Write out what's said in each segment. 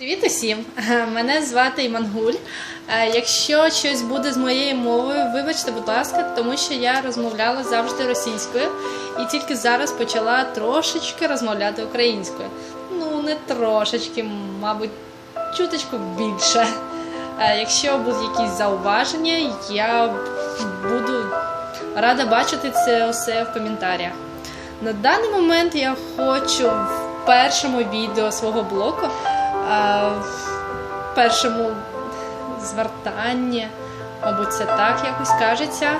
Привіт усім! Мене звати Імангуль. Е, Якщо щось буде з моєю мовою, вибачте, будь ласка, тому що я розмовляла завжди російською і тільки зараз почала трошечки розмовляти українською. Ну, не трошечки, мабуть, чуточку більше. Е, Якщо будуть якісь зауваження, я буду рада бачити це усе в коментарях. На даний момент я хочу в першому відео свого блоку, в першому звертанні, мабуть, це так якось кажеться,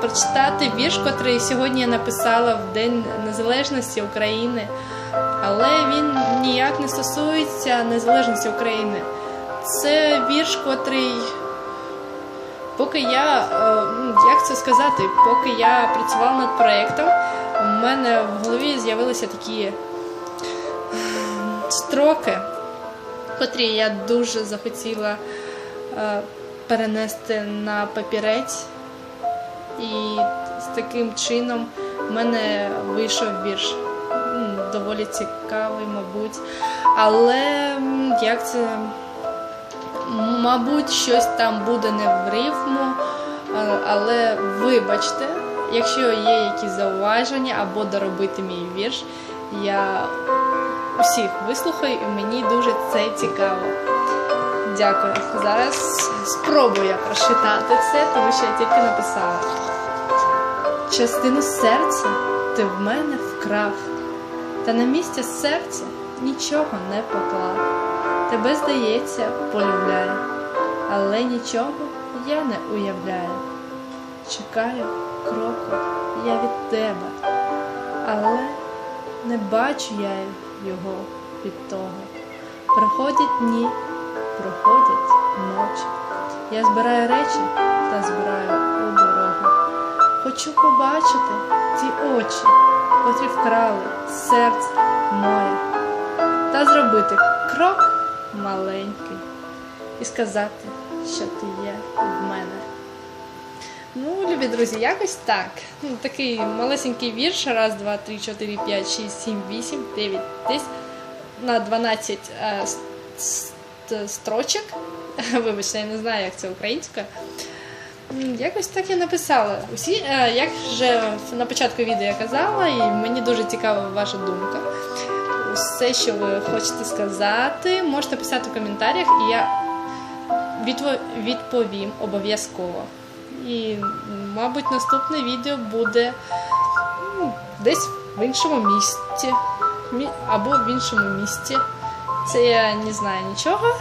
прочитати вірш, котрий сьогодні я написала в День Незалежності України, але він ніяк не стосується незалежності України. Це вірш, котрий Поки я, е, ну, як це сказати, поки я працювала над проєктом, у мене в голові з'явилися такі е, строки, котрі я дуже захотіла е, перенести на папірець. І з таким чином в мене вийшов вірш. Доволі цікавий, мабуть. Але як це. Мабуть, щось там буде не в рифму, але вибачте, якщо є якісь зауваження або доробити мій вірш, я усіх вислухаю і мені дуже це цікаво. Дякую. Зараз спробую я прочитати це, тому що я тільки написала. Частину серця ти в мене вкрав, та на місце серця нічого не поклав. Тебе, здається, полюбляю, але нічого я не уявляю. Чекаю кроку я від тебе, але не бачу я його від того. Проходять дні, проходять ночі. Я збираю речі та збираю у дорогу. Хочу побачити ті очі, котрі вкрали серце моє та зробити крок маленький і сказати, що ти є в мене. Ну, любі друзі, якось так. Ну, такий малесенький вірш. Раз, два, три, чотири, п'ять, шість, сім, вісім, дев'ять, десь на 12 е, с- строчок. Вибачте, я не знаю, як це українською. М, Якось так я написала. Усі, е, як вже на початку відео я казала, і мені дуже цікава ваша думка. Все, що ви хочете сказати, можете писати в коментарях, і я відповім обов'язково. І, мабуть, наступне відео буде ну, десь в іншому місті. Або в іншому місті. Це я не знаю нічого.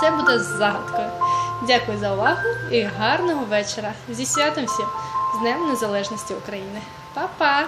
Це буде загадкою. Дякую за увагу і гарного вечора. Зі святом всім з Днем Незалежності України. Па-па!